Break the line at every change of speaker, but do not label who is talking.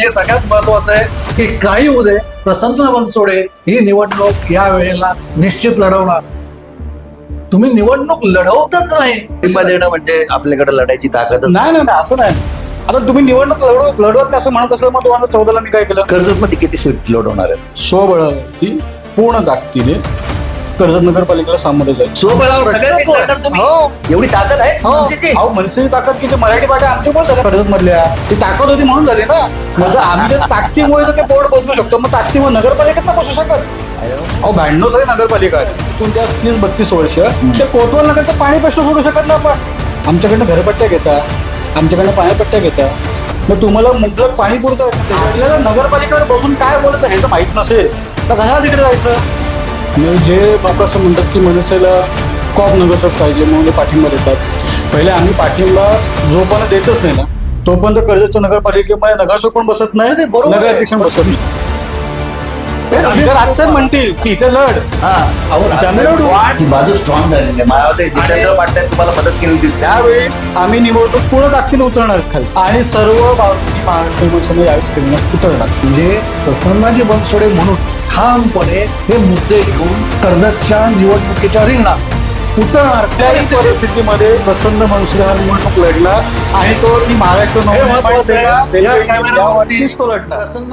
आणि सगळ्यात महत्वाचं आहे की काही होऊ दे प्रसन्न बनसोडे ही निवडणूक या वेळेला निश्चित लढवणार. तुम्ही निवडणूक लढवतच नाही.
देणं म्हणजे आपल्याकडे लढायची ताकदच
नाही. नाही नाही, असं नाही. आता तुम्ही निवडणूक लढवत लढवत नाही असं म्हणत असलं मग दोन हजार चौदाला मी काय केलं?
कर्जत मध्ये किती सीट लोड होणार आहेत?
स्वबळावरती पूर्ण ताकदीने कर्जत नगरपालिकेला सामोरे जाईल.
स्वबळावर सगळ्या सीट लढणार तुम्ही
हो.
एवढी ताकद आहे?
हो.
मनसेची?
अहो मनसेची ताकद किती मराठी पाट्या आमच्या पण झाल्या कर्जत मधल्या ती ताकद होती म्हणून झाली ना. म्हणजे आमच्या ताकदीमुळे तर ते बोर्ड बदलू शकतो मग ताकदीमुळे नगरपालिकेत ना बसू शकत. अहो ब्याण्णव साली नगरपालिका आहे. तिथून त्या तीस बत्तीस वर्ष ते कोतवाल नगरचं पाणी प्रश्न सोडू शकत ना आपण. आमच्याकडनं घरपट्ट्या घेता आमच्याकडनं पाणीपट्ट्या घेता. मग तुम्हाला मुबलक पाणी पुरतं आपल्याला नगरपालिकेवर बसून काय बोलत हे तर माहीत नसेल. तर कशाला तिकडे जायचं? आणि जे लोक असं म्हणतात की मनसेला कॉप नगरसेवक पाहिजे म्हणून पाठिंबा देतात. पहिले आम्ही पाठिंबा जोपर्यंत देतच नाही ना. तोपर्यंत कर्जतच्या नगरपालिकेमध्ये नगरसेवक पण बसत नाही
ते बरोबर.
नगराध्यक्ष बसत नाही. जर राजसाहेब म्हणतील की इथे लढ.
बाजू स्ट्रॉंग झालेली आहे. मला वाटतं जितेंद्र पाटलांनी तुम्हाला मदत केली दिसते
त्यावेळेस आम्ही निवडणूक पूर्ण ताकदीने उतरणार खाली. आणि सर्व बाजूनी महाराष्ट्र यावेळेस खेळण्यात उतरणार.
म्हणजे प्रसन्नाजी बनसोडे म्हणून ठामपणे हे मुद्दे घेऊन कर्जतच्या निवडणुकीच्या रिंगणात उतरणार.
कुठल्याही परिस्थितीमध्ये प्रसन्न मनसे हा निवडणूक लढणार आणि तो ती महाराष्ट्र नवनिर्माण सेना, तो लढणार.
प्रसन्न